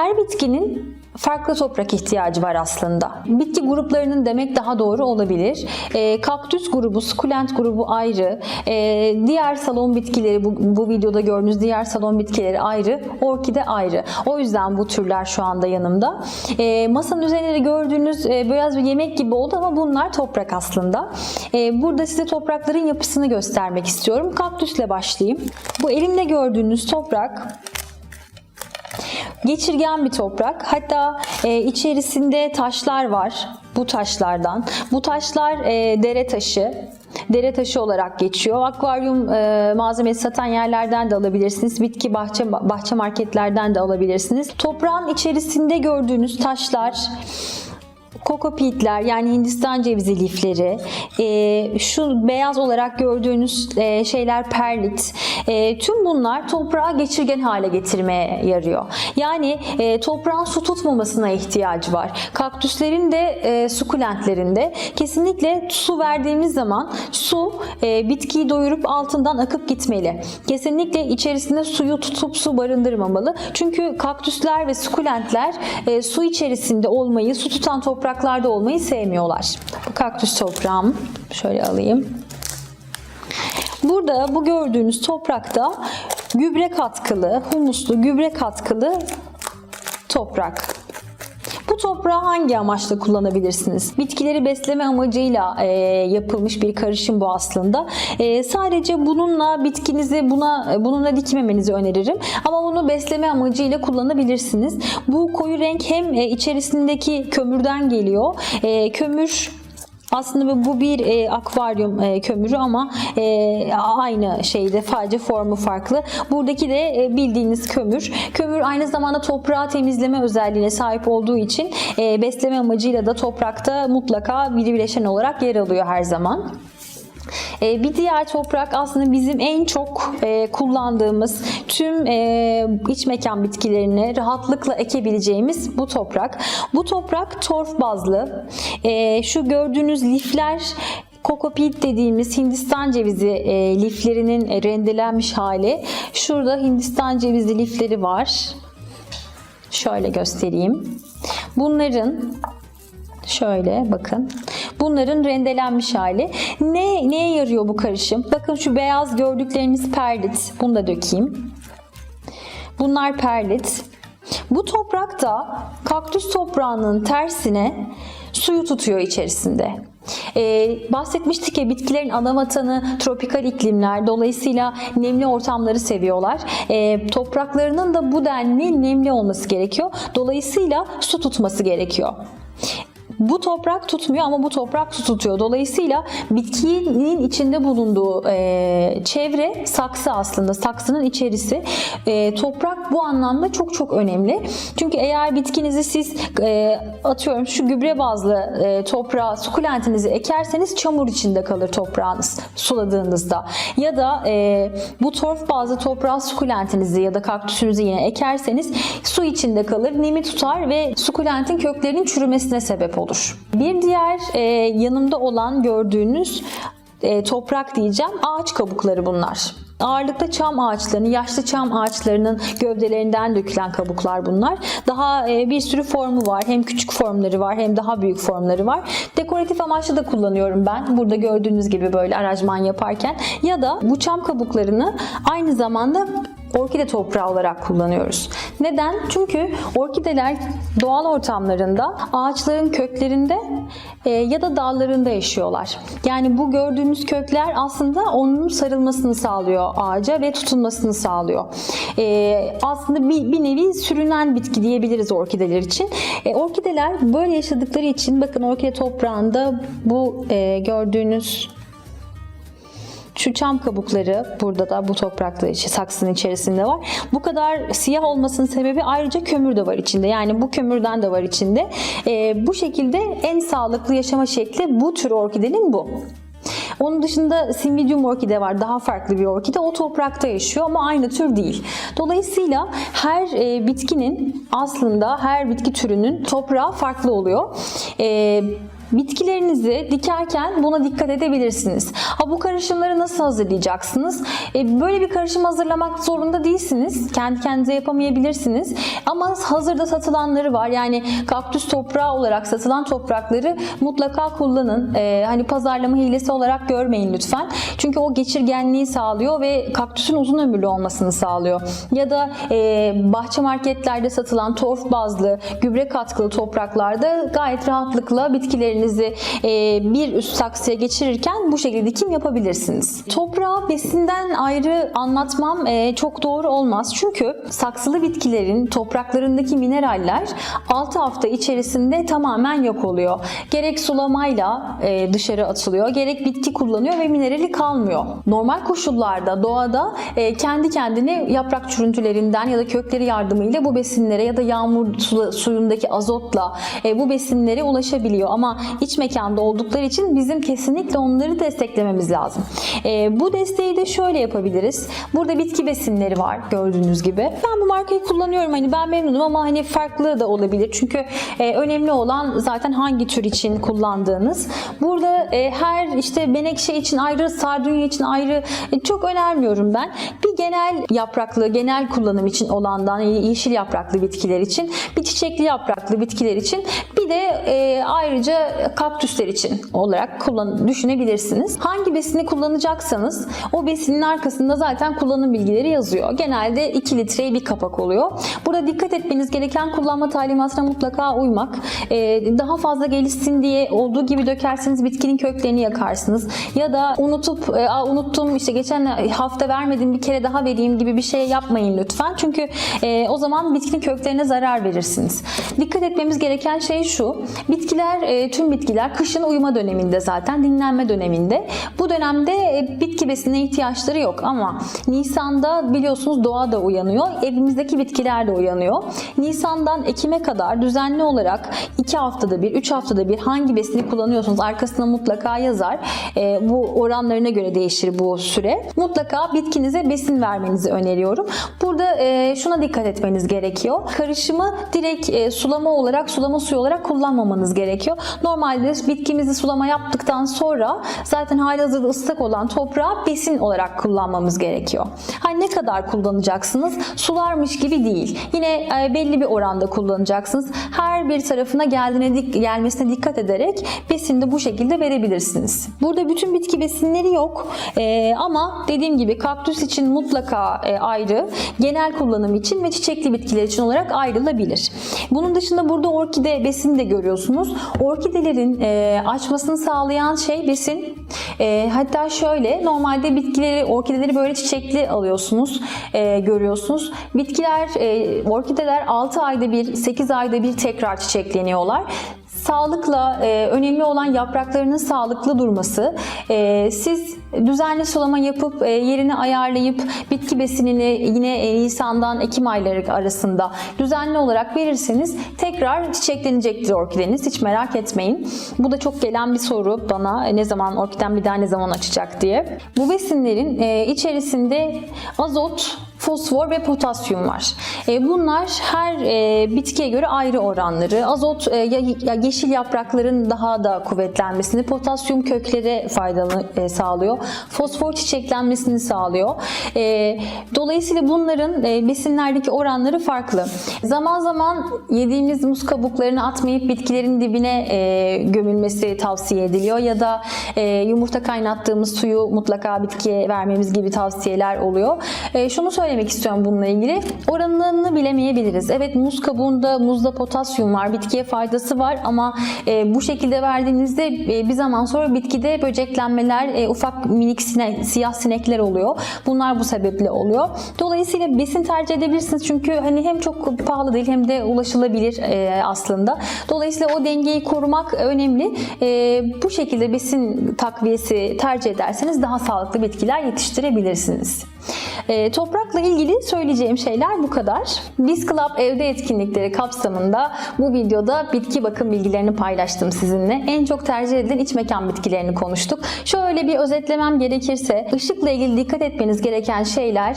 Her bitkinin farklı toprak ihtiyacı var aslında. Bitki gruplarının demek daha doğru olabilir. E, kaktüs grubu, sukulent grubu ayrı. E, diğer salon bitkileri, bu, bu videoda gördüğünüz diğer salon bitkileri ayrı. Orkide ayrı. O yüzden bu türler şu anda yanımda. E, masanın üzerinde de gördüğünüz e, biraz bir yemek gibi oldu ama bunlar toprak aslında. E, burada size toprakların yapısını göstermek istiyorum. Kaktüsle başlayayım. Bu elimde gördüğünüz toprak geçirgen bir toprak. Hatta e, içerisinde taşlar var. Bu taşlardan. Bu taşlar e, dere taşı. Dere taşı olarak geçiyor. Akvaryum e, malzemesi satan yerlerden de alabilirsiniz. Bitki bahçe bahçe marketlerden de alabilirsiniz. Toprağın içerisinde gördüğünüz taşlar kokopitler yani Hindistan cevizi lifleri, e, şu beyaz olarak gördüğünüz e, şeyler perlit. E, tüm bunlar toprağı geçirgen hale getirmeye yarıyor. Yani e, toprağın su tutmamasına ihtiyacı var. Kaktüslerin de e, sukulentlerin de kesinlikle su verdiğimiz zaman su e, bitkiyi doyurup altından akıp gitmeli. Kesinlikle içerisinde suyu tutup su barındırmamalı. Çünkü kaktüsler ve sukulentler e, su içerisinde olmayı, su tutan topraklarda olmayı sevmiyorlar. Bu kaktüs toprağım. Şöyle alayım. Burada bu gördüğünüz toprakta gübre katkılı, humuslu gübre katkılı toprak. Bu toprağı hangi amaçla kullanabilirsiniz? Bitkileri besleme amacıyla e, yapılmış bir karışım bu aslında. E, sadece bununla bitkinizi buna bununla dikmemenizi öneririm. Ama bunu besleme amacıyla kullanabilirsiniz. Bu koyu renk hem e, içerisindeki kömürden geliyor. E, kömür aslında bu bir e, akvaryum e, kömürü ama e, aynı şeyde sadece formu farklı. Buradaki de e, bildiğiniz kömür. Kömür aynı zamanda toprağı temizleme özelliğine sahip olduğu için e, besleme amacıyla da toprakta mutlaka bir bileşen olarak yer alıyor her zaman. E, Bir diğer toprak aslında bizim en çok e, kullandığımız tüm e, iç mekan bitkilerini rahatlıkla ekebileceğimiz bu toprak. Bu toprak torf bazlı. Şu gördüğünüz lifler Kokopit dediğimiz Hindistan cevizi liflerinin rendelenmiş hali. Şurada Hindistan cevizi lifleri var. Şöyle göstereyim. Bunların Şöyle bakın. Bunların rendelenmiş hali. Ne neye yarıyor bu karışım? Bakın şu beyaz gördükleriniz perlit. Bunu da dökeyim. Bunlar perlit. Bu toprakta kaktüs toprağının tersine suyu tutuyor içerisinde. Ee, bahsetmiştik ya bitkilerin ana vatanı tropikal iklimler. Dolayısıyla nemli ortamları seviyorlar. Ee, topraklarının da bu denli nemli olması gerekiyor. Dolayısıyla su tutması gerekiyor. Bu toprak tutmuyor ama bu toprak tutuyor. Dolayısıyla bitkinin içinde bulunduğu e, çevre saksı aslında. Saksının içerisi. E, toprak bu anlamda çok çok önemli. Çünkü eğer bitkinizi siz e, atıyorum şu gübre bazlı e, toprağa sukulentinizi ekerseniz çamur içinde kalır toprağınız suladığınızda. Ya da e, bu torf bazlı toprağa sukulentinizi ya da kaktüsünüzü yine ekerseniz su içinde kalır, nemi tutar ve sukulentin köklerinin çürümesine sebep olur. Bir diğer e, yanımda olan gördüğünüz e, toprak diyeceğim ağaç kabukları bunlar. Ağırlıkta çam ağaçlarının, yaşlı çam ağaçlarının gövdelerinden dökülen kabuklar bunlar. Daha e, bir sürü formu var. Hem küçük formları var hem daha büyük formları var. Dekoratif amaçlı da kullanıyorum ben. Burada gördüğünüz gibi böyle aracman yaparken. Ya da bu çam kabuklarını aynı zamanda orkide toprağı olarak kullanıyoruz. Neden? Çünkü orkideler doğal ortamlarında ağaçların köklerinde e, ya da dallarında yaşıyorlar. Yani bu gördüğünüz kökler aslında onun sarılmasını sağlıyor ağaca ve tutunmasını sağlıyor. E, aslında bir, bir nevi sürünen bitki diyebiliriz orkideler için. E, orkideler böyle yaşadıkları için bakın orkide toprağında bu e, gördüğünüz şu çam kabukları burada da bu toprakta saksının içerisinde var. Bu kadar siyah olmasının sebebi ayrıca kömür de var içinde. Yani bu kömürden de var içinde. Ee, bu şekilde en sağlıklı yaşama şekli bu tür orkidenin bu. Onun dışında Cymbidium orkide var. Daha farklı bir orkide. O toprakta yaşıyor ama aynı tür değil. Dolayısıyla her e, bitkinin aslında her bitki türünün toprağı farklı oluyor. E, Bitkilerinizi dikerken buna dikkat edebilirsiniz. Ha bu karışımları nasıl hazırlayacaksınız? E, böyle bir karışım hazırlamak zorunda değilsiniz. Kendi kendinize yapamayabilirsiniz. Ama hazırda satılanları var. Yani kaktüs toprağı olarak satılan toprakları mutlaka kullanın. E, hani pazarlama hilesi olarak görmeyin lütfen. Çünkü o geçirgenliği sağlıyor ve kaktüsün uzun ömürlü olmasını sağlıyor. Ya da e, bahçe marketlerde satılan torf bazlı, gübre katkılı topraklarda gayet rahatlıkla bitkilerinizi e, bir üst saksıya geçirirken bu şekilde dikim yapabilirsiniz. Toprağı besinden ayrı anlatmam e, çok doğru olmaz. Çünkü saksılı bitkilerin topraklarındaki mineraller 6 hafta içerisinde tamamen yok oluyor. Gerek sulamayla e, dışarı atılıyor, gerek bitki kullanıyor ve minerali kalmıyor. Normal koşullarda doğada kendi kendine yaprak çürüntülerinden ya da kökleri yardımıyla bu besinlere ya da yağmur su- suyundaki azotla bu besinlere ulaşabiliyor. Ama iç mekanda oldukları için bizim kesinlikle onları desteklememiz lazım. E, bu desteği de şöyle yapabiliriz. Burada bitki besinleri var gördüğünüz gibi. Ben bu markayı kullanıyorum. Hani ben memnunum ama hani farklı da olabilir. Çünkü e, önemli olan zaten hangi tür için kullandığınız. Burada e, her işte menekşe için ayrı, sardunya için ayrı e, çok önermiyorum ben. Bir genel yapraklı, genel kullanım için olandan yeşil yapraklı bitkiler için, bir çiçekli yapraklı bitkiler için, bir de e, ayrıca kaktüsler için olarak kullan düşünebilirsiniz. Hangi besini kullanacaksanız o besinin arkasında zaten kullanım bilgileri yazıyor. Genelde 2 litreye bir kapak oluyor. Burada dikkat etmeniz gereken kullanma talimatına mutlaka uymak. E, daha fazla gelişsin diye olduğu gibi dökerseniz bitkinin köklerini yakarsınız. Ya da unutup e, unuttum işte geçen hafta vermedim bir kere daha vereyim gibi bir şey yapmayın lütfen. Çünkü e, o zaman bitkinin köklerine zarar verirsiniz. Dikkat etmemiz gereken şey şu. Bitkiler, e, tüm bitkiler kışın uyuma döneminde zaten dinlenme döneminde. Bu dönemde e, bitki besinine ihtiyaçları yok ama Nisan'da biliyorsunuz doğa da uyanıyor. Evimizdeki bitkiler de uyanıyor. Nisan'dan Ekim'e kadar düzenli olarak 2 haftada bir, 3 haftada bir hangi besini kullanıyorsunuz arkasına mutlaka yazar. E, bu oranlarına göre değişir bu süre. Mutlaka bitkinize besin vermenizi öneriyorum. Burada e, şuna dikkat etmeniz gerekiyor. Karışımı direkt e, sulama olarak, sulama suyu olarak kullanmamanız gerekiyor. Normalde bitkimizi sulama yaptıktan sonra zaten halihazırda ıslak olan toprağı besin olarak kullanmamız gerekiyor. Ha ne kadar kullanacaksınız? Sularmış gibi değil. Yine e, belli bir oranda kullanacaksınız. Her bir tarafına geldiğine dik- gelmesine dikkat ederek besin de bu şekilde verebilirsiniz. Burada bütün bitki besinleri yok. E, ama dediğim gibi kaktüs için mutlaka e, ayrı, genel kullanım için ve çiçekli bitkiler için olarak ayrılabilir. Bunun dışında burada orkide besini de görüyorsunuz. Orkidelerin e, açmasını sağlayan şey besin. E, hatta şöyle normalde bitkileri, orkideleri böyle çiçekli alıyorsunuz, görüyorsunuz. Bitkiler, orkideler 6 ayda bir, 8 ayda bir tekrar çiçekleniyorlar sağlıkla e, önemli olan yapraklarının sağlıklı durması. E, siz düzenli sulama yapıp e, yerini ayarlayıp bitki besinini yine e, Nisan'dan Ekim ayları arasında düzenli olarak verirseniz tekrar çiçeklenecektir orkideniz. Hiç merak etmeyin. Bu da çok gelen bir soru bana e, ne zaman orkiden bir daha ne zaman açacak diye. Bu besinlerin e, içerisinde azot, fosfor ve potasyum var. E, bunlar her e, bitkiye göre ayrı oranları. Azot e, ya, ya yeşil yaprakların daha da kuvvetlenmesini, potasyum köklere faydalı e, sağlıyor. Fosfor çiçeklenmesini sağlıyor. E, dolayısıyla bunların e, besinlerdeki oranları farklı. Zaman zaman yediğimiz muz kabuklarını atmayıp bitkilerin dibine e, gömülmesi tavsiye ediliyor ya da e, yumurta kaynattığımız suyu mutlaka bitkiye vermemiz gibi tavsiyeler oluyor. E, şunu söylemek istiyorum bununla ilgili. Oranını bilemeyebiliriz. Evet muz kabuğunda muzda potasyum var, bitkiye faydası var ama e, bu şekilde verdiğinizde e, bir zaman sonra bitkide böceklenmeler, e, ufak minik sine- siyah sinekler oluyor. Bunlar bu sebeple oluyor. Dolayısıyla besin tercih edebilirsiniz çünkü hani hem çok pahalı değil hem de ulaşılabilir e, aslında. Dolayısıyla o dengeyi korumak önemli. E, bu şekilde besin takviyesi tercih ederseniz daha sağlıklı bitkiler yetiştirebilirsiniz. E, toprakla ilgili söyleyeceğim şeyler bu kadar. Biz Club evde etkinlikleri kapsamında bu videoda bitki bakım bilgilerini paylaştım sizinle. En çok tercih edilen iç mekan bitkilerini konuştuk. Şöyle bir özetlemem gerekirse ışıkla ilgili dikkat etmeniz gereken şeyler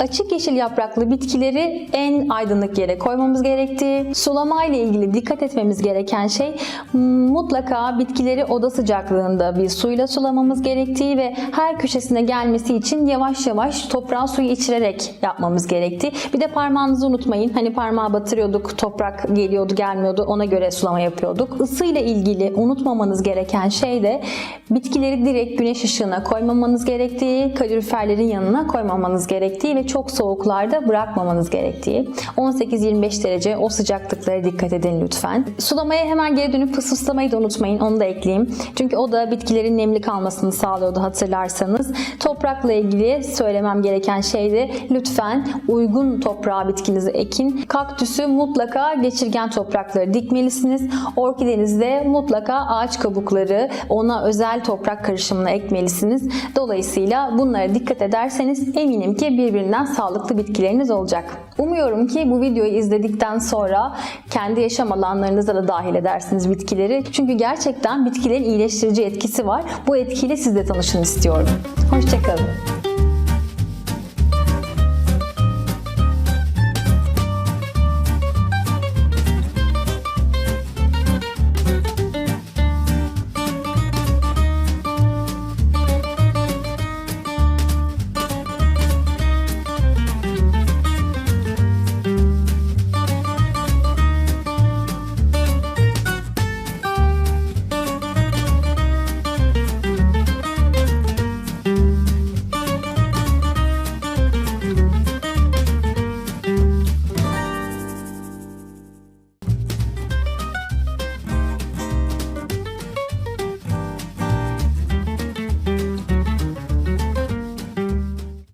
Açık yeşil yapraklı bitkileri en aydınlık yere koymamız gerektiği, sulama ile ilgili dikkat etmemiz gereken şey mutlaka bitkileri oda sıcaklığında bir suyla sulamamız gerektiği ve her köşesine gelmesi için yavaş yavaş toprağa suyu içirerek yapmamız gerektiği. Bir de parmağınızı unutmayın. Hani parmağı batırıyorduk, toprak geliyordu, gelmiyordu. Ona göre sulama yapıyorduk. Isıyla ilgili unutmamanız gereken şey de bitkileri direkt güneş ışığına koymamanız gerektiği, kaloriferlerin yanına koymamanız gerektiği ve çok soğuklarda bırakmamanız gerektiği. 18-25 derece o sıcaklıklara dikkat edin lütfen. Sulamaya hemen geri dönüp fısfıslamayı da unutmayın. Onu da ekleyeyim. Çünkü o da bitkilerin nemli kalmasını sağlıyordu hatırlarsanız. Toprakla ilgili söylemem gereken şey de lütfen uygun toprağa bitkinizi ekin. Kaktüsü mutlaka geçirgen toprakları dikmelisiniz. Orkidenizde mutlaka ağaç kabukları, ona özel toprak karışımına ekmelisiniz. Dolayısıyla bunlara dikkat ederseniz eminim ki birbirinden sağlıklı bitkileriniz olacak. Umuyorum ki bu videoyu izledikten sonra kendi yaşam alanlarınıza da dahil edersiniz bitkileri. Çünkü gerçekten bitkilerin iyileştirici etkisi var. Bu etkiyle siz de tanışın istiyorum. Hoşçakalın.